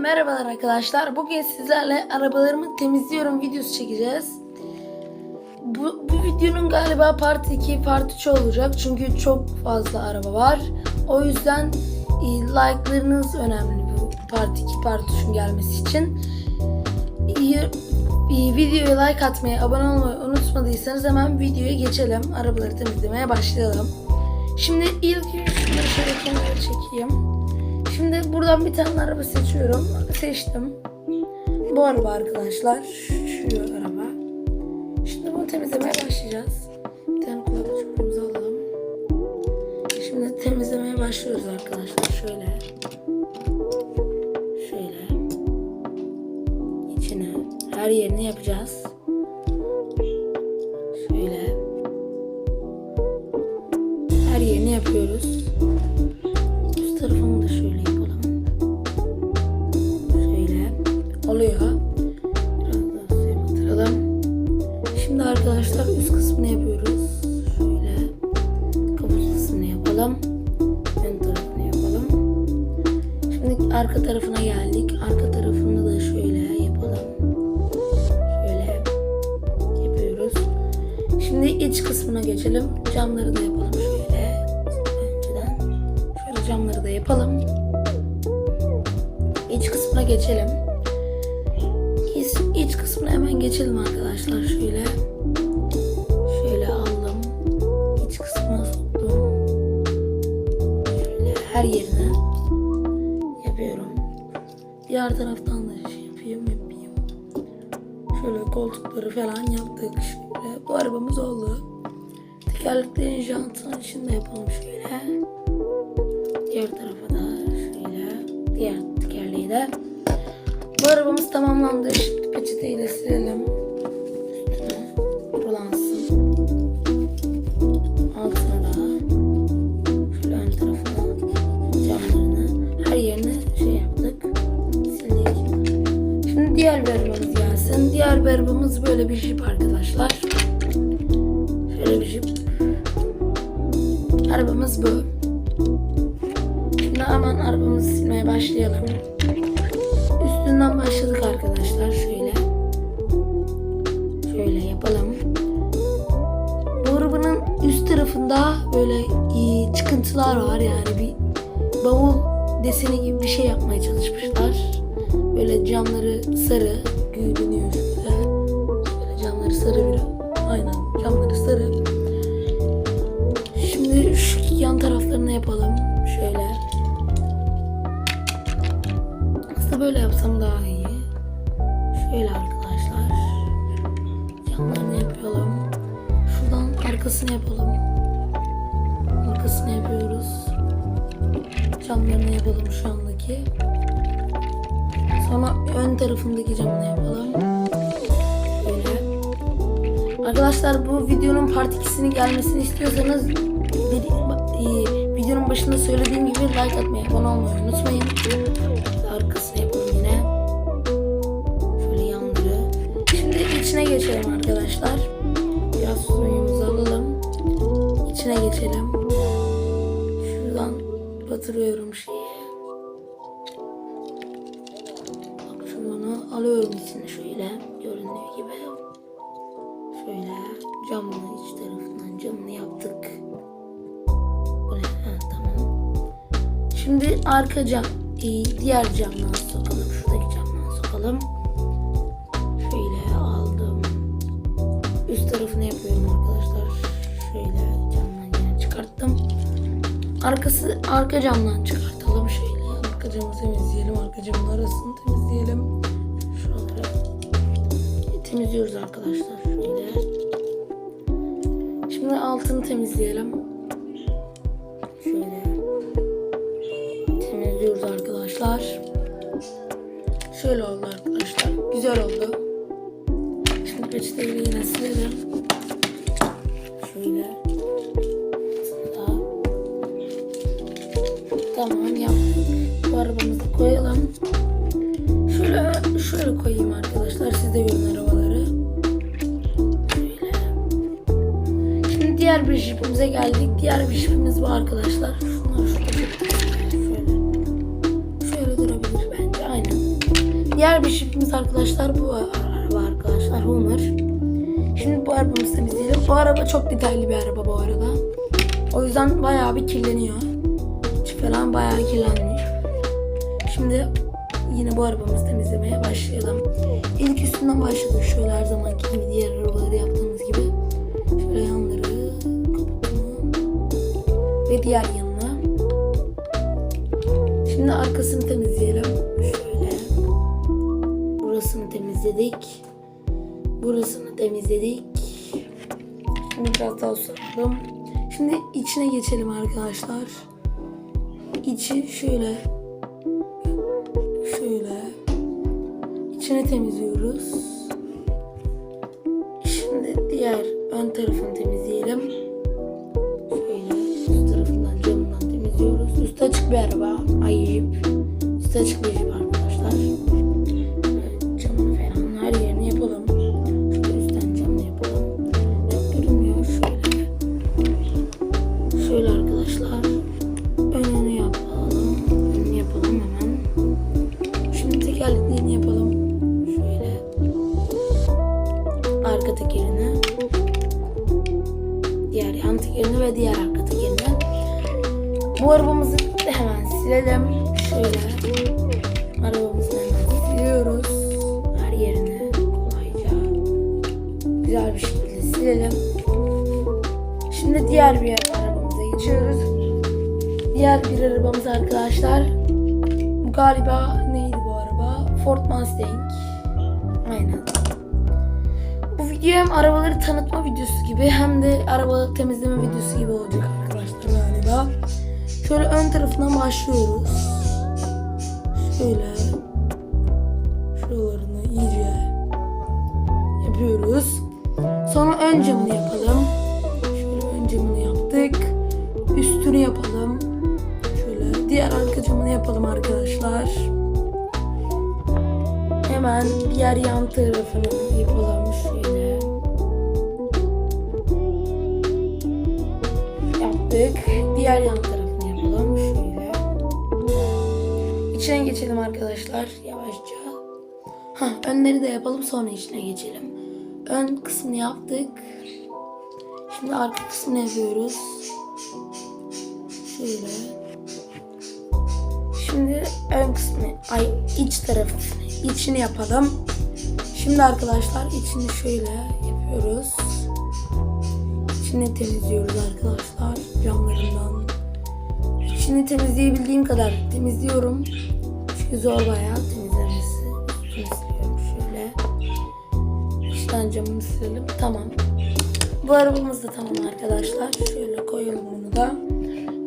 Merhabalar arkadaşlar. Bugün sizlerle arabalarımı temizliyorum videosu çekeceğiz. Bu, bu videonun galiba part 2, part 3 olacak. Çünkü çok fazla araba var. O yüzden e, like'larınız önemli bu part 2, part 3'ün gelmesi için. E, e, videoya like atmayı, abone olmayı unutmadıysanız hemen videoya geçelim. Arabaları temizlemeye başlayalım. Şimdi ilk şunları şöyle kenara çekeyim. Şimdi buradan bir tane araba seçiyorum. Seçtim. Bu araba arkadaşlar. Şu araba. Şimdi bunu temizlemeye başlayacağız. Bir tane kulaklıklarımızı alalım. Şimdi temizlemeye başlıyoruz arkadaşlar. Şöyle. Şöyle. İçine her yerini yapacağız. Da yapalım. İç kısmına geçelim. İç, iç kısmına hemen geçelim arkadaşlar. Şöyle. Şöyle aldım. İç kısmına soktum. Şöyle her yerine yapıyorum. Diğer taraftan da şey yapayım yapayım. Şöyle koltukları falan yaptık. Şöyle bu arabamız oldu. Tekerleklerin jantının içinde yapalım şöyle. Diğer tekerleği de. Bu arabamız tamamlandı. Şimdi peçeteyle silelim. Üstüne rolansın. Altına tarafına camlarını her yerini şey yaptık. Şimdi diğer bir gelsin. Diğer bir böyle bir jip arkadaşlar. Şöyle bir jip. Arabamız bu. Başlayalım. Üstünden başladık arkadaşlar. Şöyle. Şöyle yapalım. Bu arabanın üst tarafında böyle çıkıntılar var yani bir bavul deseni gibi bir şey yapmaya çalışmışlar. Böyle camları sarı gülünüyor şöyle. Böyle camları sarı bir Aslında böyle yapsam daha iyi. Şöyle arkadaşlar. Camlarını yapalım. Şuradan arkasını yapalım. Arkasını yapıyoruz. Camlarını yapalım şu andaki. Sonra ön tarafındaki camını yapalım. Şöyle. Arkadaşlar bu videonun part 2'sinin gelmesini istiyorsanız videonun başında söylediğim gibi like atmayı, abone olmayı unutmayın. Arkadaşlar. Biraz suyumuzu alalım. İçine geçelim. Şuradan batırıyorum şeyi. Bak şunu alıyorum içine şöyle. Göründüğü gibi. Şöyle camını iç tarafından camını yaptık. Bu ne? Tamam. Şimdi arka cam, e, diğer camdan sokalım. Şuradaki camdan sokalım. Arkası arka camdan çıkartalım şöyle. Arka camı temizleyelim. Arka camın arasını temizleyelim. Şuraları temizliyoruz arkadaşlar. Şöyle. Şimdi altını temizleyelim. Şöyle. Temizliyoruz arkadaşlar. Şöyle oldu arkadaşlar. Güzel oldu. Şimdi peçeteyle yine silelim. Tamam yaptık. Bu arabamızı koyalım. Şöyle şöyle koyayım arkadaşlar. Siz de görün arabaları. Şöyle. Şimdi diğer bir jipimize geldik. Diğer bir jipimiz bu arkadaşlar. Şunlar. Şöyle. Şöyle durabilir bence. Aynen. Diğer bir şifimiz arkadaşlar bu araba arkadaşlar Homer. Şimdi bu arabamızı temizleyelim. Bu araba çok detaylı bir araba bu arada. O yüzden bayağı bir kirleniyor. Falan bayağı kirlenmiş. Şimdi yine bu arabamızı temizlemeye başlayalım. İlk üstünden başladık. Şöyle her zamanki gibi diğer arabaları yaptığımız gibi. Şöyle yanları, kaputunu ve diğer yanına. Şimdi arkasını temizleyelim. Şöyle. Burasını temizledik. Burasını temizledik. Şimdi biraz daha soralım. Şimdi içine geçelim arkadaşlar. İçi şöyle. Şöyle. İçini temizliyoruz. Şimdi diğer ön tarafını temizleyelim. Şöyle üst tarafından camından temizliyoruz. Üstü açık bir araba. Ay jip. Üstü açık bir silelim. Şimdi diğer bir arabamıza geçiyoruz. Diğer bir arabamız arkadaşlar. Bu galiba neydi bu araba? Ford Mustang. Aynen. Bu video hem arabaları tanıtma videosu gibi hem de araba temizleme videosu gibi olacak arkadaşlar galiba. Şöyle ön tarafından başlıyoruz. Şöyle. Ön camını yapalım. Şöyle ön camını yaptık. Üstünü yapalım. Şöyle diğer arka camını yapalım arkadaşlar. Hemen diğer yan tarafını yapalım şöyle. Yaptık. Diğer yan tarafını yapalım şöyle. İçine geçelim arkadaşlar yavaşça. Hah, önleri de yapalım sonra içine geçelim. Ön kısmını yaptık. Şimdi arka kısmını yapıyoruz. Şöyle. Şimdi ön kısmını, ay iç tarafını, içini yapalım. Şimdi arkadaşlar içini şöyle yapıyoruz. İçini temizliyoruz arkadaşlar camlarından. İçini temizleyebildiğim kadar temizliyorum. Çünkü zor bayağı İçten camını silelim. Tamam. Bu arabamız da tamam arkadaşlar. Şöyle koyalım bunu da.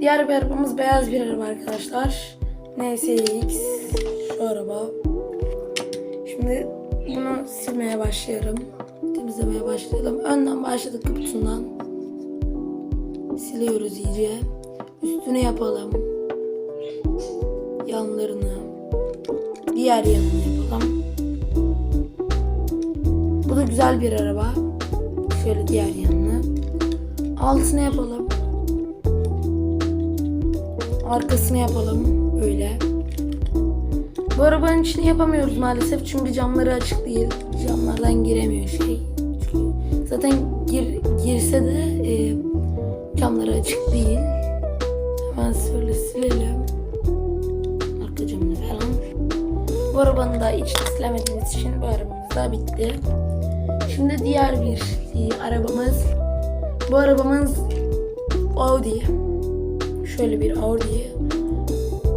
Diğer bir arabamız beyaz bir araba arkadaşlar. NSX şu araba. Şimdi bunu silmeye başlayalım. Temizlemeye başlayalım. Önden başladık kaputundan. Siliyoruz iyice. Üstünü yapalım. Yanlarını. Diğer yanını yapalım. Bu da güzel bir araba. Şöyle diğer yanını. Altını yapalım. Arkasını yapalım. Böyle. Bu arabanın içini yapamıyoruz maalesef çünkü camları açık değil. Camlardan giremiyor şey. Çünkü zaten gir, girse de e, camları açık değil. Hemen şöyle silelim. Arka camını falan. Bu arabanın da içini silemediğimiz için bu arabamız da bitti. Şimdi diğer bir e, arabamız. Bu arabamız Audi. Şöyle bir Audi.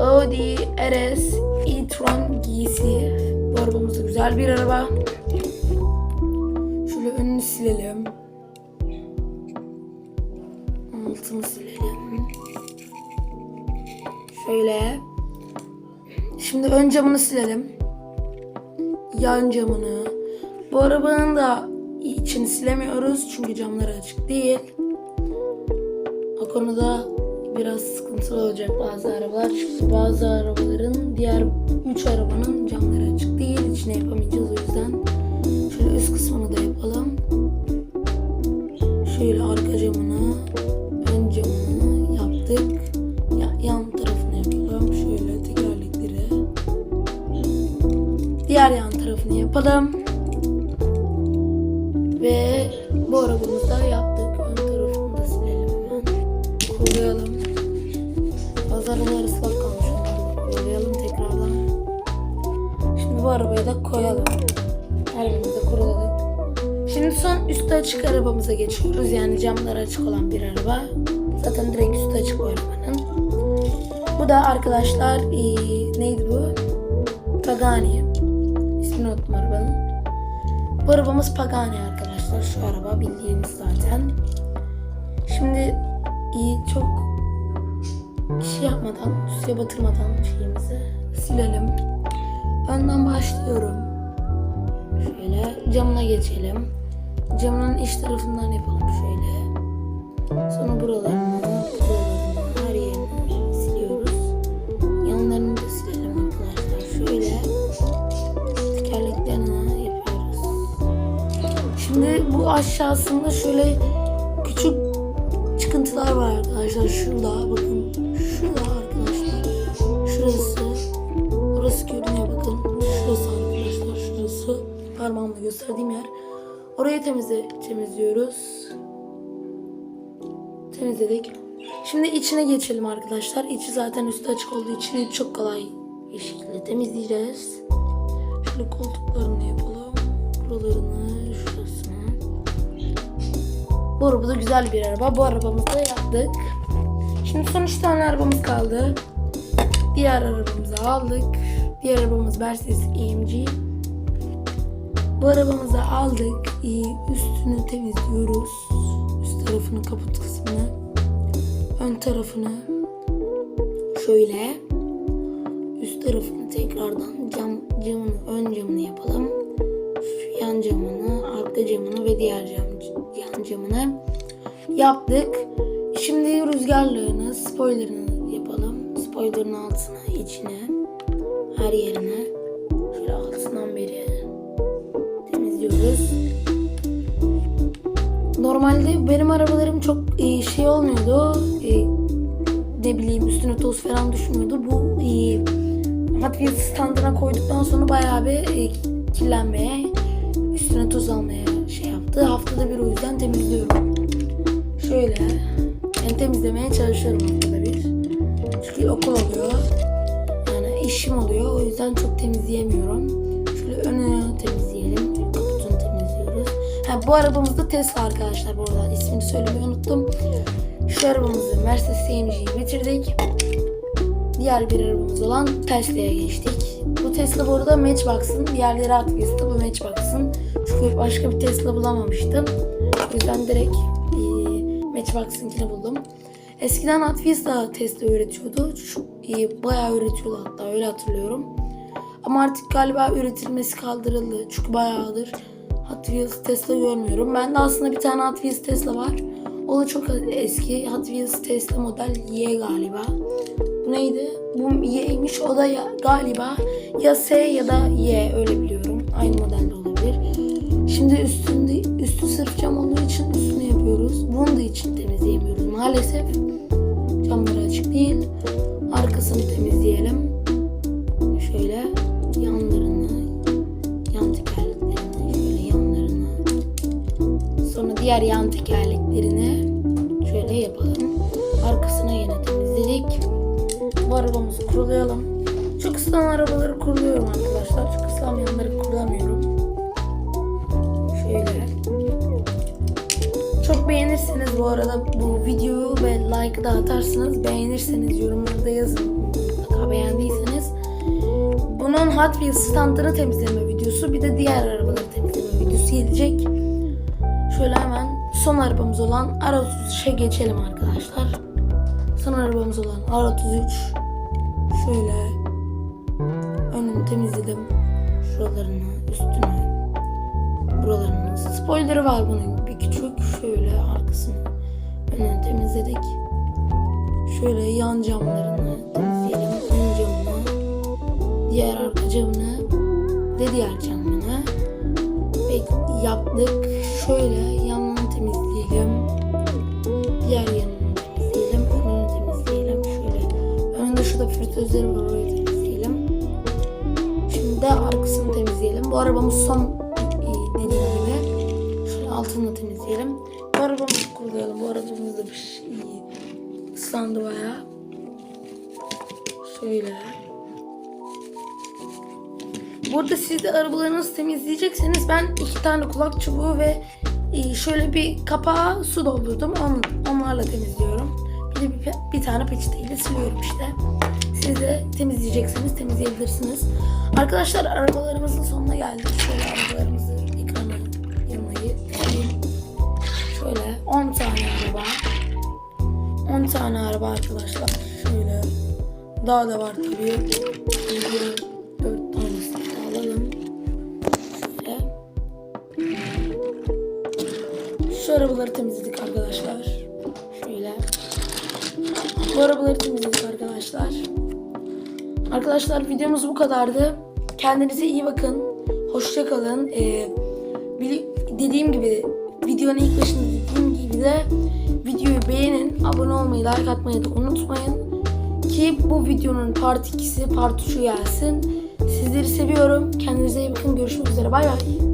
Audi RS e-tron giysi. Bu arabamız da güzel bir araba. Şöyle önünü silelim. Altını silelim. Şöyle. Şimdi ön camını silelim. Yan camını. Bu arabanın da içini silemiyoruz çünkü camları açık değil. O konuda biraz sıkıntılı olacak bazı arabalar. Çünkü bazı arabaların diğer 3 arabanın camları açık değil. İçine yapamayacağız o yüzden. Şöyle üst kısmını da yapalım. Şöyle arka camını, ön camını yaptık. Ya, yan tarafını yapalım. Şöyle tekerlekleri. Diğer yapalım. Arabalar ıslak kalmış. Kurulayalım tekrardan. Şimdi bu arabayı da koyalım. Arabamızı da kuruladık. Şimdi son üstü açık arabamıza geçiyoruz. Yani camları açık olan bir araba. Zaten direkt üstü açık bu arabanın. Bu da arkadaşlar eee, neydi bu? Pagani. İsmini unuttum arabanın. Bu arabamız Pagani arkadaşlar. Şu araba bildiğiniz zaten. Şimdi suya batırmadan şeyimizi silelim. Önden başlıyorum. Şöyle camına geçelim. Camının iç tarafından yapalım şöyle. Sonra buralarını, buralarını, her yerini siliyoruz. Yanlarını da silelim arkadaşlar. Şöyle tekerleklerini yapıyoruz. Şimdi bu aşağısında şöyle küçük çıkıntılar var arkadaşlar. Şurada bakın. Şurada gösterdiğim yer. Orayı temizle, temizliyoruz. Temizledik. Şimdi içine geçelim arkadaşlar. İçi zaten üstü açık olduğu için çok kolay bir şekilde temizleyeceğiz. Şöyle koltuklarını yapalım. Buralarını, şurasını. Bu araba da güzel bir araba. Bu arabamızı da yaptık. Şimdi son üç tane arabamız kaldı. Diğer arabamızı aldık. Diğer arabamız Mercedes AMG. Bu arabamızı aldık. Üstünü temizliyoruz. Üst tarafını, kaput kısmını. Ön tarafını. Şöyle. Üst tarafını tekrardan cam, camını, ön camını yapalım. Şu yan camını, arka camını ve diğer cam, yan camını yaptık. Şimdi rüzgarlığını, spoilerını yapalım. Spoilerın altına, içine, her yerine. Normalde benim arabalarım çok e, şey olmuyordu. E, ne bileyim üstüne toz falan düşmüyordu. Bu e, Hot Wheels standına koyduktan sonra bayağı bir e, kirlenmeye, üstüne toz almaya şey yaptı. Haftada bir o yüzden temizliyorum. Şöyle yani temizlemeye çalışıyorum haftada bir. Çünkü okul oluyor. Yani işim oluyor. O yüzden çok temizleyemiyorum. Ha, bu arabamız da Tesla arkadaşlar bu arada. ismini söylemeyi unuttum. Şu arabamızı Mercedes AMG'yi bitirdik. Diğer bir arabamız olan Tesla'ya geçtik. Bu Tesla bu arada Matchbox'ın. Diğerleri Hot Wheels'ta bu Matchbox'ın. Çünkü başka bir Tesla bulamamıştım. O yüzden direkt e, Matchbox'ınkini buldum. Eskiden Wheels da Tesla üretiyordu. Şu, e, bayağı üretiyordu hatta öyle hatırlıyorum. Ama artık galiba üretilmesi kaldırıldı. Çünkü bayağıdır Hot Wheels Tesla görmüyorum. Bende aslında bir tane Hot Wheels Tesla var. O da çok eski. Hot Wheels Tesla model Y galiba. Bu neydi? Bu Y'ymiş. O da ya, galiba ya S ya da Y öyle biliyorum. Aynı modelde olabilir. Şimdi üstünde üstü sırf cam olduğu için üstünü yapıyoruz. Bunu da için temizleyemiyoruz. Maalesef camları açık değil. Arkasını temizleyelim. Diğer yan tekerleklerini şöyle yapalım. Arkasına yine temizledik. Bu arabamızı kurulayalım. Çok ısınan arabaları kuruluyorum arkadaşlar. Çok ıslanmayanları kurulamıyorum. Şöyle. Çok beğenirseniz bu arada bu videoyu ve like'ı da atarsınız. Beğenirseniz yorumlarda yazın. Mutlaka beğendiyseniz. Bunun Hot Wheels standını temizleme videosu bir de diğer arabaları temizleme videosu gelecek. Şöyle hemen son arabamız olan R33'e geçelim arkadaşlar. Son arabamız olan R33 şöyle önünü temizledim. Şuralarını, üstünü, buralarını. Spoilerı var bunun bir küçük. Şöyle arkasını, önünü temizledik. Şöyle yan camlarını temizleyelim. Ön camını, diğer arka camını ve diğer camını yaptık. Şöyle yanını temizleyelim. Diğer yanını temizleyelim. Önünü temizleyelim. Şöyle önünde şurada fritözleri var orayı temizleyelim. Şimdi de arkasını temizleyelim. Bu arabamız son e, dediğim. Şöyle altını temizleyelim. Bu arabamızı kurulayalım. Bu arabamız da bir şey ıslandı bayağı. Şöyle. Burada siz de arabalarınızı temizleyecekseniz ben iki tane kulak çubuğu ve e, şöyle bir kapağa su doldurdum. On, onlarla temizliyorum. Bir de bir, bir tane peçeteyle siliyorum işte. Siz de temizleyecekseniz temizleyebilirsiniz. Arkadaşlar arabalarımızın sonuna geldik. Şöyle arabalarımızı ekrana getireyim. Şöyle 10 tane araba. 10 tane araba arkadaşlar. Şöyle. Daha da var tabii. Arabaları temizledik arkadaşlar. Şöyle. Bu arabaları temizledik arkadaşlar. Arkadaşlar videomuz bu kadardı. Kendinize iyi bakın. Hoşça kalın. Ee, dediğim gibi videonun ilk başında dediğim gibi de videoyu beğenin, abone olmayı, like atmayı da unutmayın. Ki bu videonun part 2'si, part 3'ü gelsin. Sizleri seviyorum. Kendinize iyi bakın. Görüşmek üzere. Bay bay.